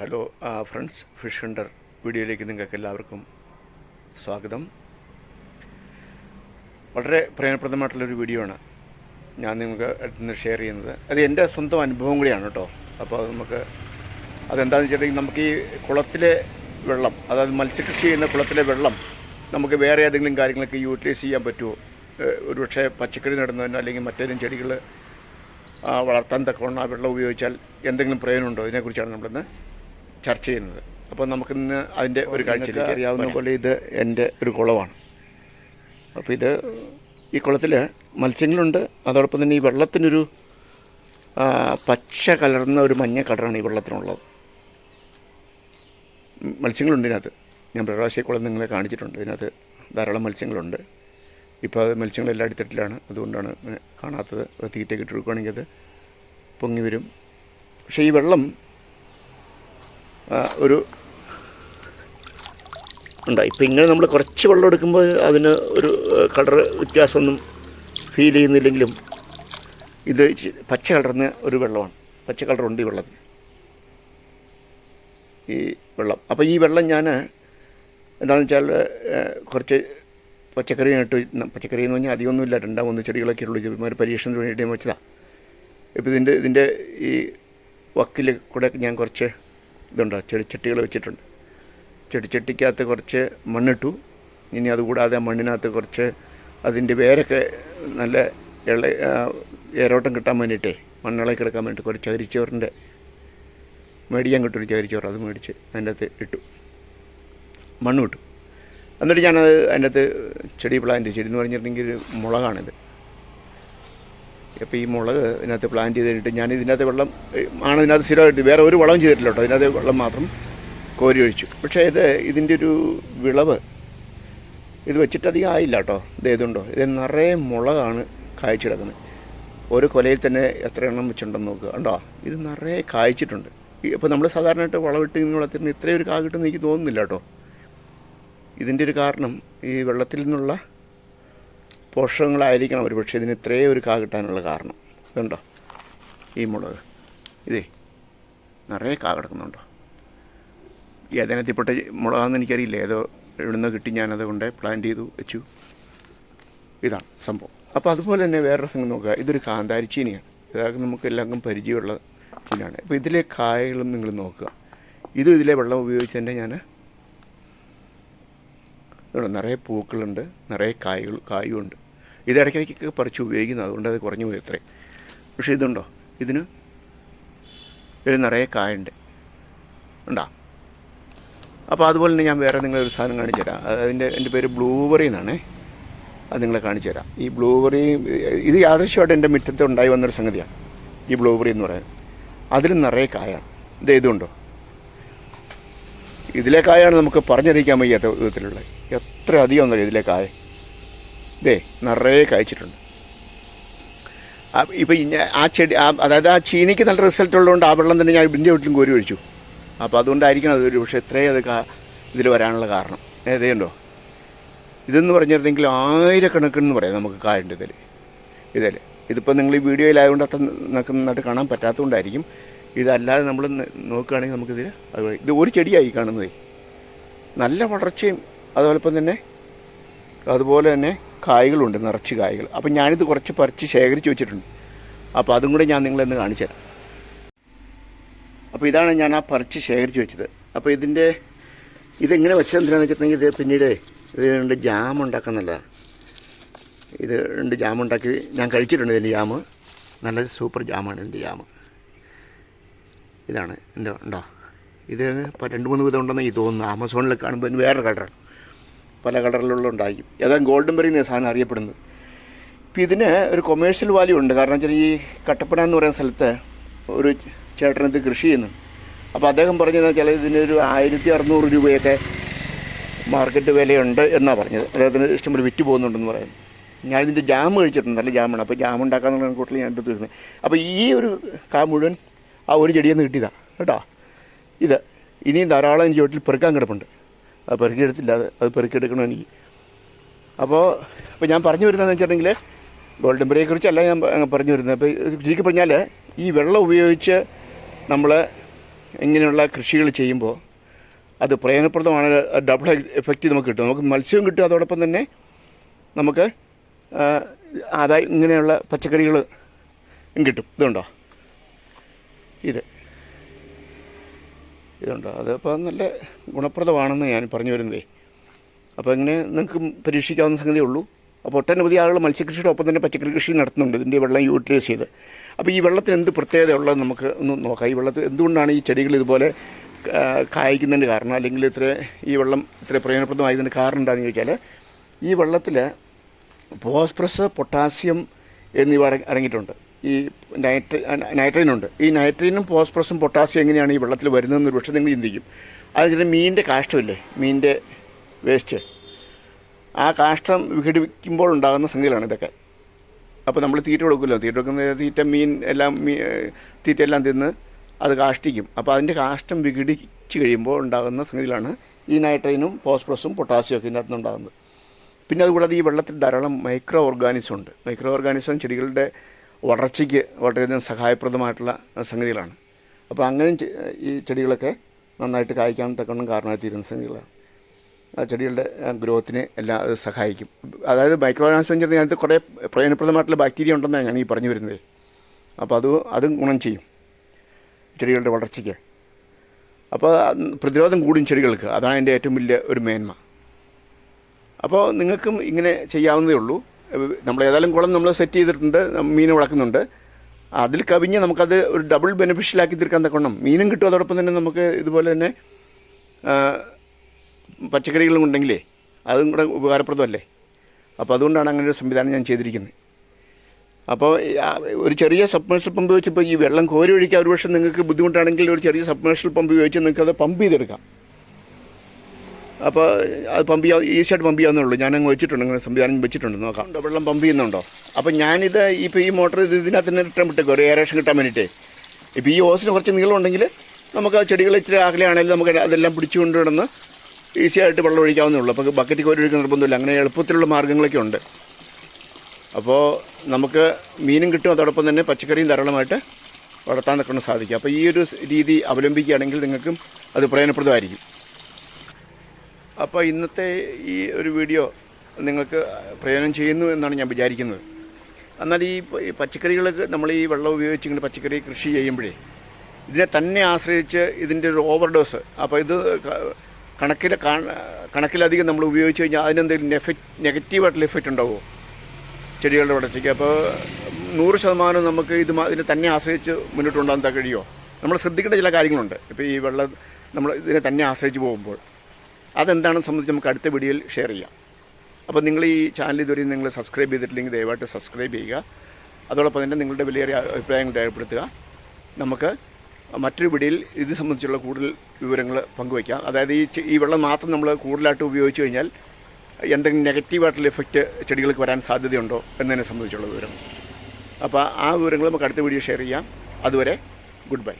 Hello friends fish Hunter വീഡിയോയിലേക്ക് നിങ്ങൾക്ക് എല്ലാവർക്കും സ്വാഗതം. വളരെ പ്രയോജനപ്രദമായിട്ടുള്ളൊരു വീഡിയോ ആണ് ഞാൻ നിങ്ങൾക്ക് അടുത്തുനിന്ന് ഷെയർ ചെയ്യുന്നത്. അത് എന്റെ സ്വന്തം അനുഭവം കൂടിയാണ് കേട്ടോ. അപ്പോൾ നമുക്ക് അതെന്താണെന്ന് വെച്ചിട്ടുണ്ടെങ്കിൽ നമുക്ക് ഈ കുളത്തിലെ വെള്ളം അതായത് മത്സ്യകൃഷി ചെയ്യുന്ന കുളത്തിലെ വെള്ളം നമുക്ക് വേറെ ഏതെങ്കിലും കാര്യങ്ങളൊക്കെ യൂട്ടിലൈസ് ചെയ്യാൻ പറ്റുമോ? ഒരുപക്ഷെ പച്ചക്കറി നടുന്നതിനോ അല്ലെങ്കിൽ മറ്റേതെങ്കിലും ചെടികൾ വളർത്താൻ തക്കവണ്ണം ആ വെള്ളം ഉപയോഗിച്ചാൽ എന്തെങ്കിലും പ്രയോജനമുണ്ടോ ഇതിനെക്കുറിച്ചാണ് നമ്മളിന്ന് ചർച്ച ചെയ്യുന്നത്. അപ്പോൾ നമുക്കിന്ന് അതിന്റെ ഒരു കാഴ്ചയിലേക്ക് അറിയാവുന്ന പോലെ ഇത് എന്റെ ഒരു കുളമാണ്. അപ്പോൾ ഇത് ഈ കുളത്തിൽ മത്സ്യങ്ങളുണ്ട്. അതോടൊപ്പം തന്നെ ഈ വെള്ളത്തിനൊരു പച്ച കലർന്ന ഒരു മഞ്ഞ കളറാണ് ഈ വെള്ളത്തിനുള്ളത്. മത്സ്യങ്ങളുണ്ട് ഇതിനകത്ത്. ഞാൻ പ്രകാശി കുളം നിങ്ങളെ കാണിച്ചിട്ടുണ്ട്. ഇതിനകത്ത് ധാരാളം മത്സ്യങ്ങളുണ്ട്. ഇപ്പോൾ അത് മത്സ്യങ്ങളെല്ലാം അടിത്തട്ടിലാണ്. അതുകൊണ്ടാണ് കാണാത്തത്. തീറ്റ കിട്ടി കൊടുക്കുകയാണെങ്കിൽ അത് പൊങ്ങി വരും. പക്ഷേ ഈ വെള്ളം ഒരു ഉണ്ടായി. ഇപ്പം ഇങ്ങനെ നമ്മൾ കുറച്ച് വെള്ളം എടുക്കുമ്പോൾ അതിന് ഒരു കളർ വ്യത്യാസമൊന്നും ഫീൽ ചെയ്യുന്നില്ലെങ്കിലും ഇത് പച്ച കളർന്ന ഒരു വെള്ളമാണ്. പച്ച കളറുണ്ട് ഈ വെള്ളത്തിന് ഈ വെള്ളം. അപ്പോൾ ഈ വെള്ളം ഞാൻ എന്താണെന്ന് വെച്ചാൽ കുറച്ച് പച്ചക്കറി ഇട്ട് പച്ചക്കറി എന്ന് പറഞ്ഞാൽ അധികമൊന്നുമില്ല. രണ്ടാം ഒന്ന് ചെടികളൊക്കെ ഉള്ളൂ. ഇവന്മാർ പരീക്ഷണത്തിന് വേണ്ടിയിട്ട് വെച്ചതാണ് ഇപ്പോൾ ഇതിന്റെ ഇതിന്റെ ഈ വക്കിൽ കൂടെ ഞാൻ കുറച്ച് ഇതുണ്ടോ. ചെടിച്ചട്ടികൾ വെച്ചിട്ടുണ്ട്. ചെടിച്ചട്ടിക്കകത്ത് കുറച്ച് മണ്ണിട്ടു. ഇനി അതുകൂടാതെ മണ്ണിനകത്ത് കുറച്ച് അതിന്റെ വേരൊക്കെ നല്ല ഇള ഏരോട്ടം കിട്ടാൻ വേണ്ടിയിട്ടേ മണ്ണിളക്കി കിടക്കാൻ വേണ്ടിയിട്ട് കുറച്ച് ചകിരിച്ചോറിന്റെ മേടിക്കാൻ കിട്ടും ചകരിച്ചോറ്. അത് മേടിച്ച് അതിന്റെ അകത്ത് ഇട്ടു. മണ്ണ് ഇട്ടു. എന്നിട്ട് ഞാനത് അതിന്റെ അകത്ത് ചെടി പ്ലാന്റ് ചെടി എന്ന് പറഞ്ഞിട്ടുണ്ടെങ്കിൽ മുളകാണിത്. അപ്പോൾ ഈ മുളക് ഇതിനകത്ത് പ്ലാന്റ് ചെയ്ത് കഴിഞ്ഞിട്ട് ഞാൻ ഇതിനകത്ത് വെള്ളം ആണ് ഇതിനകത്ത് സ്ഥിരമായിട്ട് വേറെ ഒരു വളവും ചെയ്തിട്ടില്ല കേട്ടോ. ഇതിനകത്ത് വെള്ളം മാത്രം കോരി ഒഴിച്ചു. പക്ഷേ ഇത് ഇതിന്റെ ഒരു വിളവ് ഇത് വെച്ചിട്ട് അധികം ആയില്ല കേട്ടോ. ഇത് ഏതുണ്ടോ? ഇത് നിറയെ മുളകാണ് കായ്ച്ചു കിടക്കുന്നത് ഒരു കൊലയിൽ തന്നെ എത്ര എണ്ണം വെച്ചിട്ടുണ്ടെന്ന് നോക്കുക കണ്ടോ? ഇത് നിറയെ കായ്ച്ചിട്ടുണ്ട്. ഇപ്പോൾ നമ്മൾ സാധാരണയായിട്ട് വളമിട്ട് ഇങ്ങനെ വളർത്തുന്ന ഇത്രയും ഒരു കാ കിട്ടുമെന്ന് എനിക്ക് തോന്നുന്നില്ല കേട്ടോ. ഇതിന്റെ ഒരു കാരണം ഈ വെള്ളത്തിൽ നിന്നുള്ള പോഷകങ്ങളായിരിക്കണം ഒരു പക്ഷേ ഇതിന് ഇത്രയും ഒരു കാ കിട്ടാനുള്ള കാരണം. ഇതുണ്ടോ? ഈ മുളക്. ഇതേ നിറയെ കാ കിടക്കുന്നുണ്ടോ? ഈ മുളകാന്ന് എനിക്കറിയില്ല. ഏതോ എവിടുന്ന് കിട്ടി ഞാനത് കൊണ്ട് പ്ലാന്റ് ചെയ്തു വെച്ചു. ഇതാണ് സംഭവം. അപ്പോൾ അതുപോലെ തന്നെ വേറൊരു സംഘം നോക്കുക. ഇതൊരു കാന്താരി ചീനിയാണ് ഇതൊക്കെ നമുക്ക് എല്ലാവർക്കും പരിചയമുള്ള ചീനിയാണ്. അപ്പോൾ ഇതിലെ കായകളും നിങ്ങൾ നോക്കുക. ഇതും ഇതിലെ വെള്ളം ഉപയോഗിച്ച് തന്നെ ഞാൻ ഇതുണ്ട് നിറയെ പൂക്കളുണ്ട് നിറയെ കായകൾ കായുണ്ട്. ഇത് ഇടയ്ക്കിടയ്ക്കൊക്കെ പറിച്ച് ഉപയോഗിക്കുന്നത് അതുകൊണ്ട് അത് കുറഞ്ഞു പോയി അത്രയും പക്ഷേ ഇതുണ്ടോ? ഇതിന് ഇതിൽ നിറയെ കായുണ്ട്. ഉണ്ടോ? അപ്പോൾ അതുപോലെ തന്നെ ഞാൻ വേറെ നിങ്ങളൊരു സാധനം കാണിച്ചു തരാം. അതിന്റെ എന്റെ പേര് ബ്ലൂബെറി എന്നാണേ. അത് നിങ്ങളെ കാണിച്ചു തരാം. ഈ ബ്ലൂബെറി ഇത് യാദൃശ്യമായിട്ട് എന്റെ മുറ്റത്ത് ഉണ്ടായി വന്നൊരു സംഗതിയാണ്. ഈ ബ്ലൂബെറി എന്ന് പറയുന്നത്. അതിൽ നിറയെ കായാണ്. ഇത് ഇതുണ്ടോ? ഇതിലെ കായാണ് നമുക്ക് പറഞ്ഞറിയിക്കാൻ വയ്യാത്ത വിധത്തിലുള്ള എത്ര അധികം ഒന്നറിയാം ഇതിലെ കായ. ഇതേ നിറയെ കായ്ച്ചിട്ടുണ്ട്. ഇപ്പം ആ ചെടി അതായത് ആ ചീനിക്ക് നല്ല റിസൾട്ട് ഉള്ളതുകൊണ്ട് ആ വെള്ളം തന്നെ ഞാൻ ഇതിന്റെ വീട്ടിലും കോരി ഒഴിച്ചു. അപ്പോൾ അതുകൊണ്ടായിരിക്കണം അതൊരു പക്ഷേ ഇത്രയും അത് ഇതിൽ വരാനുള്ള കാരണം. ഏതേണ്ടോ ഇതെന്ന് പറഞ്ഞിട്ടുണ്ടെങ്കിൽ ആയിരക്കണക്കിന് പറയാം നമുക്ക് കായുണ്ട് ഇതിൽ ഇതിൽ ഇതിപ്പോൾ നിങ്ങൾ ഈ വീഡിയോയിലായതുകൊണ്ട് അത്ര നമുക്ക് നന്നായിട്ട് കാണാൻ പറ്റാത്തതുകൊണ്ടായിരിക്കും. ഇതല്ലാതെ നമ്മൾ നോക്കുകയാണെങ്കിൽ നമുക്കിതിൽ അത് ഇത് ഒരു ചെടിയായി കാണുന്നതേ. നല്ല വളർച്ചയും അതോടൊപ്പം തന്നെ അതുപോലെ തന്നെ കായ്കളുണ്ട് നിറച്ച് കായ്കൾ. അപ്പം ഞാനിത് കുറച്ച് പറിച്ച് ശേഖരിച്ച് വെച്ചിട്ടുണ്ട്. അപ്പോൾ അതും കൂടെ ഞാൻ നിങ്ങളെന്ന് കാണിച്ചു തരാം. അപ്പോൾ ഇതാണ് ഞാൻ ആ പറിച്ച് ശേഖരിച്ച് വെച്ചത്. അപ്പോൾ ഇതിന്റെ ഇതെങ്ങനെ വെച്ചെന്തിനാന്ന് വെച്ചിട്ടുണ്ടെങ്കിൽ ഇത് പിന്നീട് ഇത് രണ്ട് ജാം ഉണ്ടാക്കാൻ നല്ലതാണ് ഇത് രണ്ട് ജാം ഉണ്ടാക്കി ഞാൻ കഴിച്ചിട്ടുണ്ട് ഇതിന്റെ ജാം. നല്ല സൂപ്പർ ജാമാണ് ഇതിന്റെ ജാം. ഇതാണ് എന്റെ ഉണ്ടോ? ഇത് രണ്ട് മൂന്ന് വിധം ഉണ്ടെന്ന് ഈ തോന്നുന്നു. ആമസോണിൽ കാണുമ്പോൾ വേറെ കളറാണ്. പല കളറിലുള്ള ഉണ്ടാക്കി ഏതാണ് ഗോൾഡൻ ബെറി എന്ന സാധനം അറിയപ്പെടുന്നത്. ഇപ്പം ഇതിന് ഒരു കൊമേഴ്ഷ്യൽ വാല്യൂ ഉണ്ട്. കാരണം വെച്ചാൽ ഈ കട്ടപ്പന എന്ന് പറയുന്ന സ്ഥലത്ത് ഒരു ചേട്ടനത് കൃഷി ചെയ്യുന്നുണ്ട്. അപ്പോൾ അദ്ദേഹം പറഞ്ഞതെന്ന് വെച്ചാൽ ഇതിനൊരു ആയിരത്തി അറുന്നൂറ് രൂപയൊക്കെ മാർക്കറ്റ് വിലയുണ്ട് എന്നാണ് പറഞ്ഞത്. അദ്ദേഹത്തിന് ഇഷ്ടംപോലെ വിറ്റ് പോകുന്നുണ്ടെന്ന് പറയുന്നത് ഞാൻ ഇതിന്റെ ജാം കഴിച്ചിട്ടുണ്ട്. നല്ല ജാമാണ്. അപ്പോൾ ജാം ഉണ്ടാക്കാന്നുള്ള കൂട്ടിൽ ഞാൻ എടുത്ത് തീർന്നത് അപ്പോൾ ഈ ഒരു കാ മുഴുവൻ ആ ഒരു ചെടിയിൽ നിന്ന് കിട്ടിയതാണ് കേട്ടോ. ഇത് ഇനിയും ധാരാളം എനിക്ക് പെറുക്കാൻ കിടപ്പുണ്ട്. അത് പെറുക്കിയെടുത്തില്ല. അത് അത് പെറുക്കിയെടുക്കണം എനിക്ക്. അപ്പോൾ അപ്പോൾ ഞാൻ പറഞ്ഞു വരുന്നതെന്ന് വെച്ചിട്ടുണ്ടെങ്കിൽ ഗോൾഡൻ കുറിച്ചല്ല ഞാൻ പറഞ്ഞു വരുന്നത്. അപ്പോൾ ചുരുക്കി പറഞ്ഞാൽ ഈ വെള്ളം ഉപയോഗിച്ച് നമ്മൾ ഇങ്ങനെയുള്ള കൃഷികൾ ചെയ്യുമ്പോൾ അത് പ്രയോജനപ്രദമാണ്. ഡബിൾ എഫക്റ്റ് നമുക്ക് കിട്ടും. നമുക്ക് മത്സ്യവും കിട്ടും. അതോടൊപ്പം തന്നെ നമുക്ക് ആദായം ഇങ്ങനെയുള്ള പച്ചക്കറികൾ കിട്ടും. ഇതുണ്ടോ? ഇത്. ഇതുണ്ടോ. അതിപ്പോൾ നല്ല ഗുണപ്രദമാണെന്ന് ഞാൻ പറഞ്ഞു വരുന്നതേ. അപ്പോൾ ഇങ്ങനെ നിങ്ങൾക്ക് പരീക്ഷിക്കാവുന്ന സംഗതിയേ ഉള്ളൂ. അപ്പോൾ ഒട്ടനവധി ആളുകൾ മത്സ്യകൃഷിയുടെ ഒപ്പം തന്നെ പച്ചക്കറി കൃഷി നടത്തുന്നുണ്ട്. ഇതിന്റെ വെള്ളം യൂട്ടിലൈസ് ചെയ്ത്. അപ്പോൾ ഈ വെള്ളത്തിന് എന്ത് പ്രത്യേകത ഉള്ളത് നമുക്ക് ഒന്ന് നോക്കാം. ഈ വെള്ളത്തിൽ എന്തുകൊണ്ടാണ് ഈ ചെടികൾ ഇതുപോലെ കായ്ക്കുന്നതിന്റെ കാരണം? അല്ലെങ്കിൽ ഇത്ര ഈ വെള്ളം ഇത്ര പ്രയോജനപ്രദമായതിന്റെ കാരണം എന്താണെന്ന് ചോദിച്ചാൽ ഈ വെള്ളത്തിൽ ഫോസ്ഫറസ് പൊട്ടാസ്യം എന്നിവ അട- അടങ്ങിയിട്ടുണ്ട്. ഈ നൈട്ര നൈട്രജനുണ്ട് ഈ നൈട്രജനും ഫോസ്ഫറസും പൊട്ടാസ്യം എങ്ങനെയാണ് ഈ വെള്ളത്തിൽ വരുന്നതെന്ന് പക്ഷേ നിങ്ങൾ ചിന്തിക്കും. അത് വെച്ചാൽ മീനിന്റെ കാഷ്ടമില്ലേ മീനിന്റെ വേസ്റ്റ്. ആ കാഷ്ടം വിഘടിപ്പിക്കുമ്പോൾ ഉണ്ടാകുന്ന സംഗതികളാണ് ഇതൊക്കെ. അപ്പോൾ നമ്മൾ തീറ്റ കൊടുക്കുമല്ലോ. തീറ്റ കൊടുക്കുന്ന തീറ്റ മീൻ എല്ലാം മീ തീറ്റ എല്ലാം തിന്ന് അത് കാഷ്ടിക്കും അപ്പോൾ അതിന്റെ കാഷ്ടം വിഘടിച്ച് കഴിയുമ്പോൾ ഉണ്ടാകുന്ന സംഗതികളാണ് ഈ നൈട്രജനും ഫോസ്ഫറസും പൊട്ടാസ്യം ഒക്കെ ഇതിനകത്ത് ഉണ്ടാകുന്നത് പിന്നെ അതുകൂടാതെ ഈ വെള്ളത്തിൽ ധാരാളം മൈക്രോ ഓർഗാനിസം ഉണ്ട്. മൈക്രോ ഓർഗാനിസം ചെടികളുടെ വളർച്ചയ്ക്ക് വളരെയധികം സഹായപ്രദമായിട്ടുള്ള സംഗതികളാണ്. അപ്പോൾ അങ്ങനെ ചെ- ഈ ചെടികളൊക്കെ നന്നായിട്ട് കായ്ക്കാൻ തക്കവണ്ണം കാരണമായി തീരുന്ന സംഗതികളാണ്. ആ ചെടികളുടെ ഗ്രോത്തിന് എല്ലാം അത് സഹായിക്കും. അതായത് മൈക്രോ ഓർഗാനിസം എന്ന് അതിനകത്ത് കുറേ പ്രയോജനപ്രദമായിട്ടുള്ള ബാക്ടീരിയ ഉണ്ടെന്നാണ് ഞാൻ ഈ പറഞ്ഞു വരുന്നത്. അപ്പോൾ അത് അതും ഗുണം ചെയ്യും ചെടികളുടെ വളർച്ചയ്ക്ക്. അപ്പോൾ പ്രതിരോധം കൂടും ചെടികൾക്ക്. അതാണ് എന്റെ ഏറ്റവും വലിയ ഒരു മേന്മ. അപ്പോൾ നിങ്ങൾക്കും ഇങ്ങനെ ചെയ്യാവുന്നതേ ഉള്ളൂ. നമ്മൾ ഏതായാലും കുളം നമ്മൾ സെറ്റ് ചെയ്തിട്ടുണ്ട് മീൻ വളർക്കുന്നുണ്ട് അതിൽ കവിഞ്ഞ് നമുക്കത് ഒരു ഡബിൾ ബെനിഫിഷ്യലാക്കി തീർക്കാൻ തക്കണം മീനും കിട്ടും. അതോടൊപ്പം തന്നെ നമുക്ക് ഇതുപോലെ തന്നെ പച്ചക്കറികളും ഉണ്ടെങ്കിലേ അതും കൂടെ ഉപകാരപ്രദമല്ലേ? അപ്പോൾ അതുകൊണ്ടാണ് അങ്ങനെ ഒരു സംവിധാനം ഞാൻ ചെയ്തിരിക്കുന്നത്. അപ്പോൾ ഒരു ചെറിയ സബ്മേഴ്സൽ പമ്പ് വെച്ച് ഈ വെള്ളം കോരി ഒഴിക്കാൻ ഒരു പക്ഷേ നിങ്ങൾക്ക് ബുദ്ധിമുട്ടാണെങ്കിൽ ഒരു ചെറിയ സബ്മേഴ്സൽ പമ്പ് ഉപയോഗിച്ച് നിങ്ങൾക്ക് അത് പമ്പ് ചെയ്തെടുക്കാം. അപ്പോൾ അത് പമ്പ് ചെയ്യാൻ ഈസിയായിട്ട് പമ്പ് ചെയ്യാവുന്നേ ഉള്ളൂ. ഞാൻ അങ്ങ് വെച്ചിട്ടുണ്ട് അങ്ങനെ സംവിധാനം വെച്ചിട്ടുണ്ട് നോക്കാം. വെള്ളം പമ്പ് ചെയ്യുന്നുണ്ടോ? അപ്പോൾ ഞാനിത് ഇപ്പോൾ ഈ മോട്ടർ ഇത് ഇതിനകത്ത് തന്നെ ഇട്ടാൻ വിട്ടേക്കും ഒരു എയറേഷൻ കിട്ടാൻ വേണ്ടിയിട്ടേ. ഇപ്പോൾ ഈ ഓസിന് കുറച്ച് നീളം ഉണ്ടെങ്കിൽ നമുക്ക് ആ ചെടികൾ ഇച്ചിരി അകലെയാണെങ്കിലും നമുക്ക് അതെല്ലാം പിടിച്ചുകൊണ്ട് കിടന്ന് ഈസിയായിട്ട് വെള്ളം ഒഴിക്കാവുന്നേ ഉള്ളൂ. അപ്പോൾ ബക്കറ്റ് കോരി ഒഴിക്കുന്ന നിർബന്ധമില്ല. അങ്ങനെ എളുപ്പത്തിലുള്ള മാർഗങ്ങളൊക്കെ ഉണ്ട്. അപ്പോൾ നമുക്ക് മീനും കിട്ടും. അതോടൊപ്പം തന്നെ പച്ചക്കറിയും ധാരാളമായിട്ട് വളർത്താൻ നിൽക്കണം സാധിക്കും. അപ്പോൾ ഈ ഒരു രീതി അവലംബിക്കുകയാണെങ്കിൽ നിങ്ങൾക്കും അത് പ്രയോജനപ്രദമായിരിക്കും. അപ്പോൾ ഇന്നത്തെ ഈ ഒരു വീഡിയോ നിങ്ങൾക്ക് പ്രയോജനം ചെയ്യുന്നു എന്നാണ് ഞാൻ വിചാരിക്കുന്നത്. എന്നാൽ ഈ പച്ചക്കറികൾക്ക് നമ്മൾ ഈ വെള്ളം ഉപയോഗിച്ച് ഇങ്ങനെ പച്ചക്കറി കൃഷി ചെയ്യുമ്പോഴേ ഇതിനെ തന്നെ ആശ്രയിച്ച് ഇതിന്റെ ഒരു ഓവർഡോസ് അപ്പോൾ ഇത് കണക്കിൽ കണക്കിലധികം നമ്മൾ ഉപയോഗിച്ച് കഴിഞ്ഞാൽ അതിനെന്തെങ്കിലും എഫക്റ്റ് നെഗറ്റീവായിട്ടുള്ള എഫക്റ്റ് ഉണ്ടാവുമോ? ചെടികളുടെ വളർച്ചയ്ക്ക്. അപ്പോൾ നൂറ് ശതമാനം നമുക്ക് ഇത് ഇതിനെ തന്നെ ആശ്രയിച്ച് മുന്നോട്ട് കൊണ്ടുപോകാൻ കഴിയുമോ? നമ്മൾ ശ്രദ്ധിക്കേണ്ട ചില കാര്യങ്ങളുണ്ട്. ഇപ്പോൾ ഈ വെള്ളം നമ്മൾ ഇതിനെ തന്നെ ആശ്രയിച്ച് പോകുമ്പോൾ. അതെന്താണെന്ന് സംബന്ധിച്ച് നമുക്ക് അടുത്ത വീഡിയോയിൽ ഷെയർ ചെയ്യാം. അപ്പോൾ നിങ്ങൾ ഈ ചാനൽ ഇതുവരെ നിങ്ങൾ സബ്സ്ക്രൈബ് ചെയ്തിട്ടില്ലെങ്കിൽ ദയവായിട്ട് സബ്സ്ക്രൈബ് ചെയ്യുക. അതോടൊപ്പം തന്നെ നിങ്ങളുടെ വിലയേറിയ അഭിപ്രായങ്ങൾ രേഖപ്പെടുത്തുക. നമുക്ക് മറ്റൊരു വീഡിയോയിൽ ഇത് സംബന്ധിച്ചുള്ള കൂടുതൽ വിവരങ്ങൾ പങ്കുവയ്ക്കാം. അതായത് ഈ ഈ വെള്ളം മാത്രം നമ്മൾ കൂടുതലായിട്ട് ഉപയോഗിച്ച് കഴിഞ്ഞാൽ എന്തെങ്കിലും നെഗറ്റീവായിട്ടുള്ള എഫക്റ്റ് ചെടികൾക്ക് വരാൻ സാധ്യതയുണ്ടോ എന്നതിനെ സംബന്ധിച്ചുള്ള വിവരങ്ങൾ. അപ്പോൾ ആ വിവരങ്ങൾ നമുക്ക് അടുത്ത വീഡിയോ ഷെയർ ചെയ്യാം. അതുവരെ ഗുഡ് ബൈ